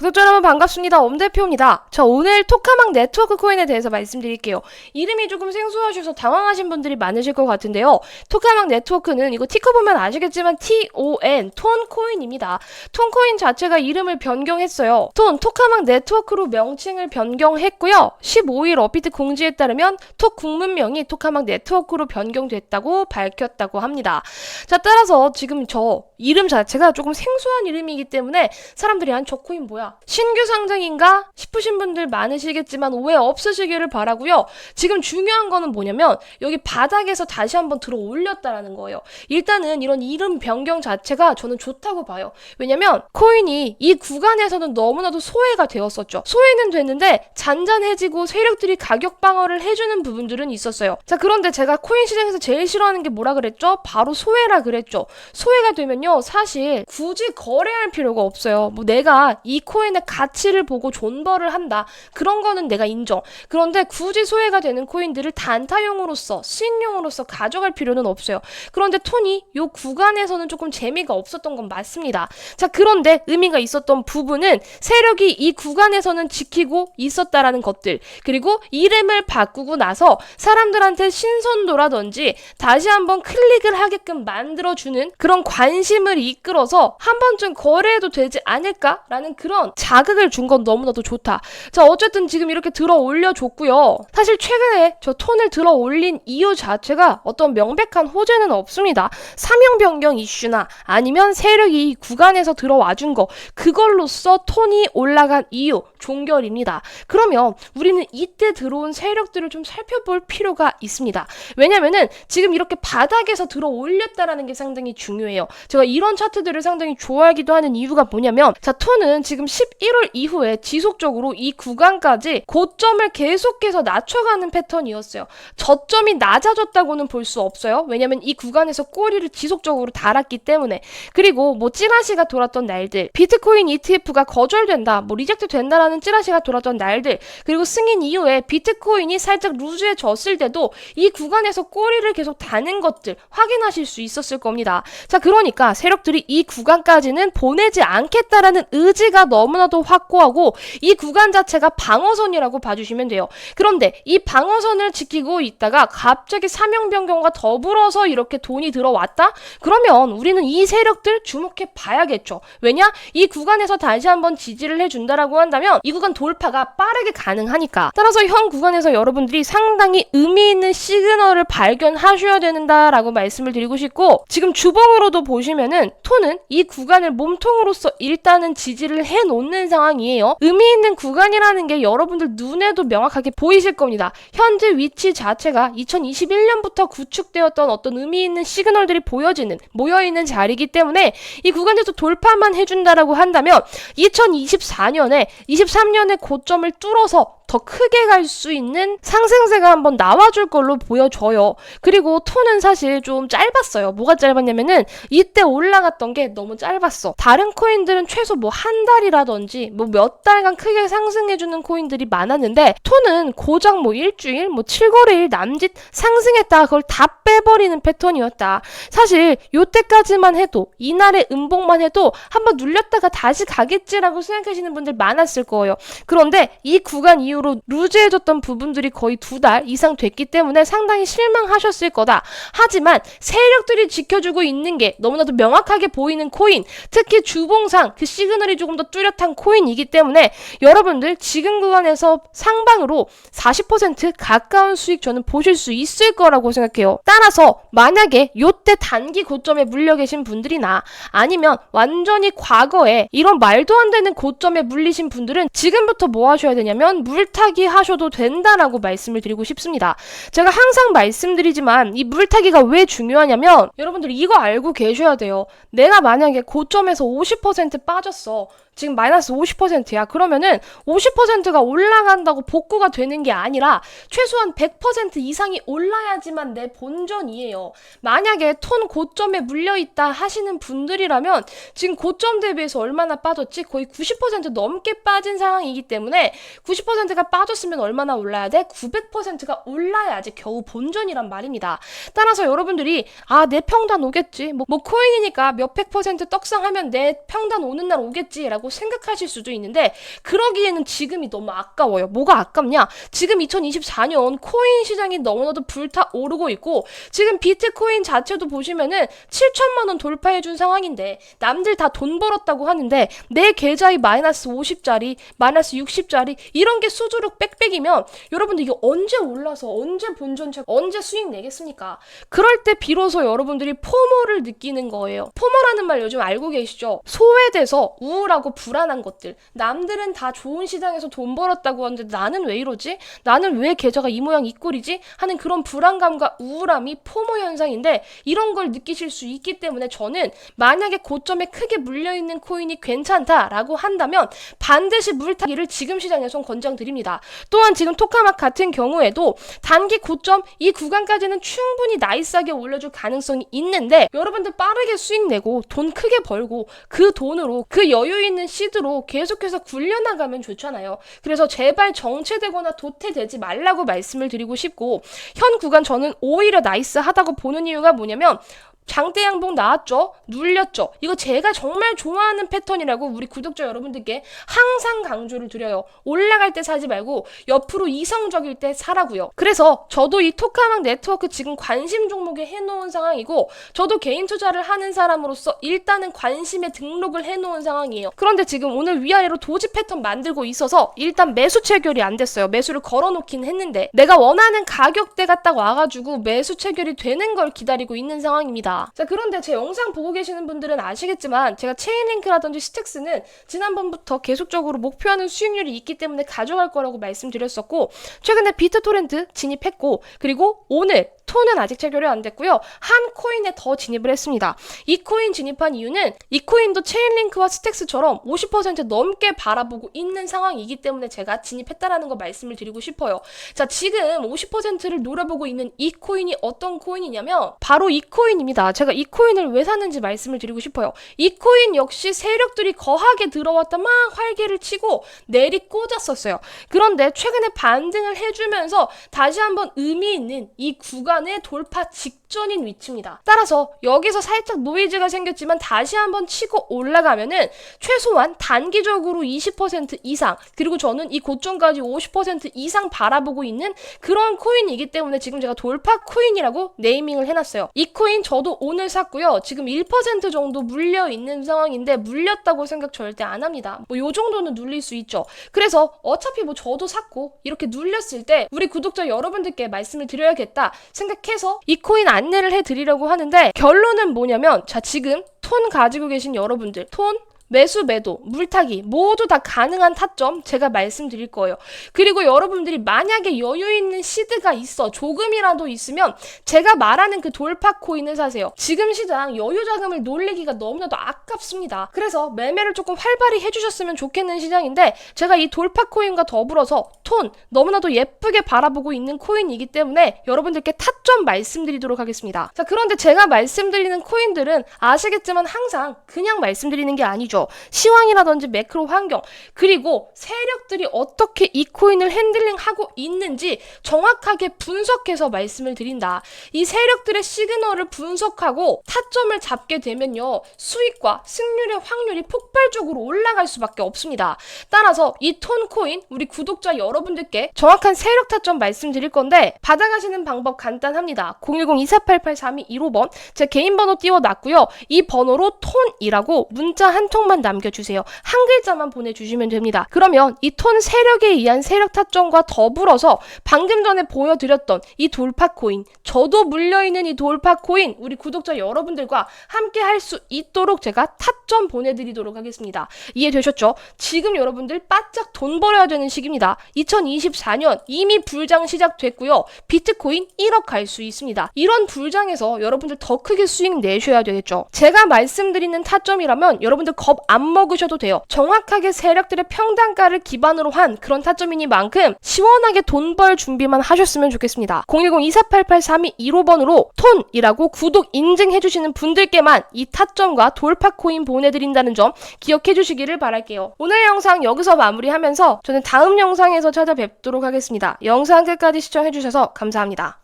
구독자 여러분 반갑습니다. 엄대표입니다. 자, 오늘 토카막 네트워크 코인에 대해서 말씀드릴게요. 이름이 조금 생소하셔서 당황하신 분들이 많으실 것 같은데요. 토카막 네트워크는 이거 티커 보면 아시겠지만 TON, 톤 코인입니다. 톤 코인 자체가 이름을 변경했어요. 톤, 토카막 네트워크로 명칭을 변경했고요. 15일 업비트 공지에 따르면 톡 국문명이 토카막 네트워크로 변경됐다고 밝혔다고 합니다. 자, 따라서 지금 저 이름 자체가 조금 생소한 이름이기 때문에 사람들이 한 저 코인 뭐야? 신규 상장인가 싶으신 분들 많으시겠지만 오해 없으시기를 바라고요. 지금 중요한 거는 뭐냐면 여기 바닥에서 다시 한번 들어 올렸다라는 거예요. 일단은 이런 이름 변경 자체가 저는 좋다고 봐요. 왜냐면 코인이 이 구간에서는 너무나도 소외가 되었었죠. 소외는 됐는데 잔잔해지고 세력들이 가격 방어를 해주는 부분들은 있었어요. 자 그런데 제가 코인 시장에서 제일 싫어하는 게 뭐라 그랬죠? 바로 소외라 그랬죠. 소외가 되면요 사실 굳이 거래할 필요가 없어요. 뭐 내가 이 코인 의 가치를 보고 존버를 한다. 그런 거는 내가 인정. 그런데 굳이 소외가 되는 코인들을 단타용으로서 수익용으로서 가져갈 필요는 없어요. 그런데 톤이 요 구간에서는 조금 재미가 없었던 건 맞습니다. 자, 그런데 의미가 있었던 부분은 세력이 이 구간에서는 지키고 있었다라는 것들. 그리고 이름을 바꾸고 나서 사람들한테 신선도라든지 다시 한번 클릭을 하게끔 만들어주는 그런 관심을 이끌어서 한 번쯤 거래해도 되지 않을까라는 그런 자극을 준 건 너무나도 좋다. 자, 어쨌든 지금 이렇게 들어 올려줬고요. 사실 최근에 저 톤을 들어 올린 이유 자체가 어떤 명백한 호재는 없습니다. 사명 변경 이슈나 아니면 세력이 이 구간에서 들어와 준 거, 그걸로써 톤이 올라간 이유, 종결입니다. 그러면 우리는 이때 들어온 세력들을 좀 살펴볼 필요가 있습니다. 왜냐면은 지금 이렇게 바닥에서 들어 올렸다라는 게 상당히 중요해요. 제가 이런 차트들을 상당히 좋아하기도 하는 이유가 뭐냐면 자, 톤은 지금 11월 이후에 지속적으로 이 구간까지 고점을 계속해서 낮춰가는 패턴이었어요. 저점이 낮아졌다고는 볼 수 없어요. 왜냐면 이 구간에서 꼬리를 지속적으로 달았기 때문에. 그리고 뭐 찌라시가 돌았던 날들, 비트코인 ETF가 거절된다, 뭐 리젝트 된다라는 찌라시가 돌았던 날들, 그리고 승인 이후에 비트코인이 살짝 루즈해졌을 때도 이 구간에서 꼬리를 계속 다는 것들 확인하실 수 있었을 겁니다. 자, 그러니까 세력들이 이 구간까지는 보내지 않겠다라는 의지가 너무 나도 확고하고 이 구간 자체가 방어선이라고 봐주시면 돼요. 그런데 이 방어선을 지키고 있다가 갑자기 사명 변경과 더불어서 이렇게 돈이 들어왔다? 그러면 우리는 이 세력들 주목해 봐야겠죠. 왜냐? 이 구간에서 다시 한번 지지를 해준다라고 한다면 이 구간 돌파가 빠르게 가능하니까. 따라서 현 구간에서 여러분들이 상당히 의미 있는 시그널을 발견하셔야 된다라고 말씀을 드리고 싶고 지금 주봉으로도 보시면은 톤은 이 구간을 몸통으로서 일단은 지지를 해놓 는 상황이에요. 의미 있는 구간이라는 게 여러분들 눈에도 명확하게 보이실 겁니다. 현재 위치 자체가 2021년부터 구축되었던 어떤 의미 있는 시그널들이 보여지는 모여 있는 자리이기 때문에 이 구간에서 돌파만 해준다라고 한다면 2024년에 23년의 고점을 뚫어서 더 크게 갈 수 있는 상승세가 한번 나와줄 걸로 보여져요. 그리고 톤은 사실 좀 짧았어요. 뭐가 짧았냐면은 이때 올라갔던 게 너무 짧았어. 다른 코인들은 최소 뭐 한 달이라 든지 뭐 몇 달간 크게 상승해주는 코인들이 많았는데 톤은 고작 뭐 일주일, 뭐 7거래일 남짓 상승했다 그걸 다 빼버리는 패턴이었다. 사실 요때까지만 해도 이날의 음봉만 해도 한번 눌렸다가 다시 가겠지라고 생각하시는 분들 많았을 거예요. 그런데 이 구간 이후로 루즈해졌던 부분들이 거의 두 달 이상 됐기 때문에 상당히 실망하셨을 거다. 하지만 세력들이 지켜주고 있는 게 너무나도 명확하게 보이는 코인, 특히 주봉상 그 시그널이 조금 더 뚜렷한 코인이기 때문에 여러분들 지금 구간에서 상방으로 40% 가까운 수익 저는 보실 수 있을 거라고 생각해요. 따라서 만약에 요때 단기 고점에 물려 계신 분들이나 아니면 완전히 과거에 이런 말도 안 되는 고점에 물리신 분들은 지금부터 뭐 하셔야 되냐면 물타기 하셔도 된다라고 말씀을 드리고 싶습니다. 제가 항상 말씀드리지만 이 물타기가 왜 중요하냐면 여러분들 이거 알고 계셔야 돼요. 내가 만약에 고점에서 50% 빠졌어. 지금 마이너스 50%야. 그러면은 50%가 올라간다고 복구가 되는 게 아니라 최소한 100% 이상이 올라야지만 내 본전이에요. 만약에 톤 고점에 물려 있다 하시는 분들이라면 지금 고점 대비해서 얼마나 빠졌지? 거의 90% 넘게 빠진 상황이기 때문에 90%가 빠졌으면 얼마나 올라야 돼? 900%가 올라야지 겨우 본전이란 말입니다. 따라서 여러분들이 아, 내 평단 오겠지. 뭐, 뭐 코인이니까 몇백 퍼센트 떡상하면 내 평단 오는 날 오겠지라고 생각하실 수도 있는데 그러기에는 지금이 너무 아까워요. 뭐가 아깝냐? 지금 2024년 코인 시장이 너무나도 불타 오르고 있고 지금 비트코인 자체도 보시면은 7천만 원 돌파해 준 상황인데 남들 다 돈 벌었다고 하는데 내 계좌에 마이너스 50짜리, 마이너스 60짜리 이런 게 수두룩 빽빽이면 여러분들 이게 언제 올라서 언제 본전체 언제 수익 내겠습니까? 그럴 때 비로소 여러분들이 포모를 느끼는 거예요. 포모라는 말 요즘 알고 계시죠? 소외돼서 우울하고 불안한 것들. 남들은 다 좋은 시장에서 돈 벌었다고 하는데 나는 왜 이러지? 나는 왜 계좌가 이 모양 이 꼴이지? 하는 그런 불안감과 우울함이 포모 현상인데 이런 걸 느끼실 수 있기 때문에 저는 만약에 고점에 크게 물려 있는 코인이 괜찮다라고 한다면 반드시 물타기를 지금 시장에선 권장드립니다. 또한 지금 토카막 같은 경우에도 단기 고점 이 구간까지는 충분히 나이스하게 올려줄 가능성이 있는데 여러분들 빠르게 수익 내고 돈 크게 벌고 그 돈으로 그 여유 있는 시드로 계속해서 굴려나가면 좋잖아요. 그래서 제발 정체되거나 도태되지 말라고 말씀을 드리고 싶고 현 구간 저는 오히려 나이스하다고 보는 이유가 뭐냐면 장대 양봉 나왔죠? 눌렸죠? 이거 제가 정말 좋아하는 패턴이라고 우리 구독자 여러분들께 항상 강조를 드려요. 올라갈 때 사지 말고 옆으로 이성적일 때 사라고요. 그래서 저도 이 토카막 네트워크 지금 관심 종목에 해놓은 상황이고 저도 개인 투자를 하는 사람으로서 일단은 관심에 등록을 해놓은 상황이에요. 그런데 지금 오늘 위아래로 도지 패턴 만들고 있어서 일단 매수 체결이 안 됐어요. 매수를 걸어놓긴 했는데 내가 원하는 가격대가 딱 와가지고 매수 체결이 되는 걸 기다리고 있는 상황입니다. 자 그런데 제 영상 보고 계시는 분들은 아시겠지만 제가 체인링크라든지 스택스는 지난번부터 계속적으로 목표하는 수익률이 있기 때문에 가져갈 거라고 말씀드렸었고 최근에 비트토렌트 진입했고 그리고 오늘 톤은 아직 체결이 안 됐고요. 한 코인에 더 진입을 했습니다. 이 코인 진입한 이유는 이 코인도 체인링크와 스택스처럼 50% 넘게 바라보고 있는 상황이기 때문에 제가 진입했다라는 거 말씀을 드리고 싶어요. 자, 지금 50%를 노려보고 있는 이 코인이 어떤 코인이냐면 바로 이 코인입니다. 제가 이 코인을 왜 샀는지 말씀을 드리고 싶어요. 이 코인 역시 세력들이 거하게 들어왔다 막 활개를 치고 내리 꽂았었어요. 그런데 최근에 반등을 해주면서 다시 한번 의미 있는 이 구간 구간의 돌파 직 전인 위치입니다. 따라서 여기서 살짝 노이즈가 생겼지만 다시 한번 치고 올라가면은 최소한 단기적으로 20% 이상 그리고 저는 이 고점까지 50% 이상 바라보고 있는 그런 코인이기 때문에 지금 제가 돌파 코인이라고 네이밍을 해놨어요. 이 코인 저도 오늘 샀고요. 지금 1% 정도 물려 있는 상황인데 물렸다고 생각 절대 안 합니다. 뭐 요 정도는 눌릴 수 있죠. 그래서 어차피 뭐 저도 샀고 이렇게 눌렸을 때 우리 구독자 여러분들께 말씀을 드려야겠다 생각해서 이 코인 안 내를 해드리려고 하는데 결론은 뭐냐면 자 지금 톤 가지고 계신 여러분들 톤 매수, 매도, 물타기 모두 다 가능한 타점 제가 말씀드릴 거예요. 그리고 여러분들이 만약에 여유 있는 시드가 있어 조금이라도 있으면 제가 말하는 그 돌파 코인을 사세요. 지금 시장 여유 자금을 놀리기가 너무나도 아깝습니다. 그래서 매매를 조금 활발히 해주셨으면 좋겠는 시장인데 제가 이 돌파 코인과 더불어서 톤 너무나도 예쁘게 바라보고 있는 코인이기 때문에 여러분들께 타점 말씀드리도록 하겠습니다. 자 그런데 제가 말씀드리는 코인들은 아시겠지만 항상 그냥 말씀드리는 게 아니죠. 시황이라든지 매크로 환경 그리고 세력들이 어떻게 이 코인을 핸들링하고 있는지 정확하게 분석해서 말씀을 드린다. 이 세력들의 시그널을 분석하고 타점을 잡게 되면요 수익과 승률의 확률이 폭발적으로 올라갈 수밖에 없습니다. 따라서 이 톤 코인 우리 구독자 여러분들께 정확한 세력 타점 말씀드릴 건데 받아가시는 방법 간단합니다. 010-2488-3215번 제 개인 번호 띄워놨고요. 이 번호로 톤이라고 문자 한 통만 남겨주세요. 한 글자만 보내주시면 됩니다. 그러면 이 톤 세력에 의한 세력 타점과 더불어서 방금 전에 보여드렸던 이 돌파 코인 저도 물려있는 이 돌파 코인 우리 구독자 여러분들과 함께 할 수 있도록 제가 타점 보내드리도록 하겠습니다. 이해되셨죠? 지금 여러분들 바짝 돈 벌어야 되는 시기입니다. 2024년 이미 불장 시작됐고요. 비트코인 1억 갈 수 있습니다. 이런 불장에서 여러분들 더 크게 수익 내셔야 되겠죠. 제가 말씀드리는 타점이라면 여러분들 겁안 먹으셔도 돼요. 정확하게 세력들의 평단가를 기반으로 한 그런 타점이니만큼 시원하게 돈 벌 준비만 하셨으면 좋겠습니다. 010-2488-3215번으로 톤이라고 구독 인증해주시는 분들께만 이 타점과 돌파 코인 보내드린다는 점 기억해 주시기를 바랄게요. 오늘 영상 여기서 마무리하면서 저는 다음 영상에서 찾아뵙도록 하겠습니다. 영상 끝까지 시청해 주셔서 감사합니다.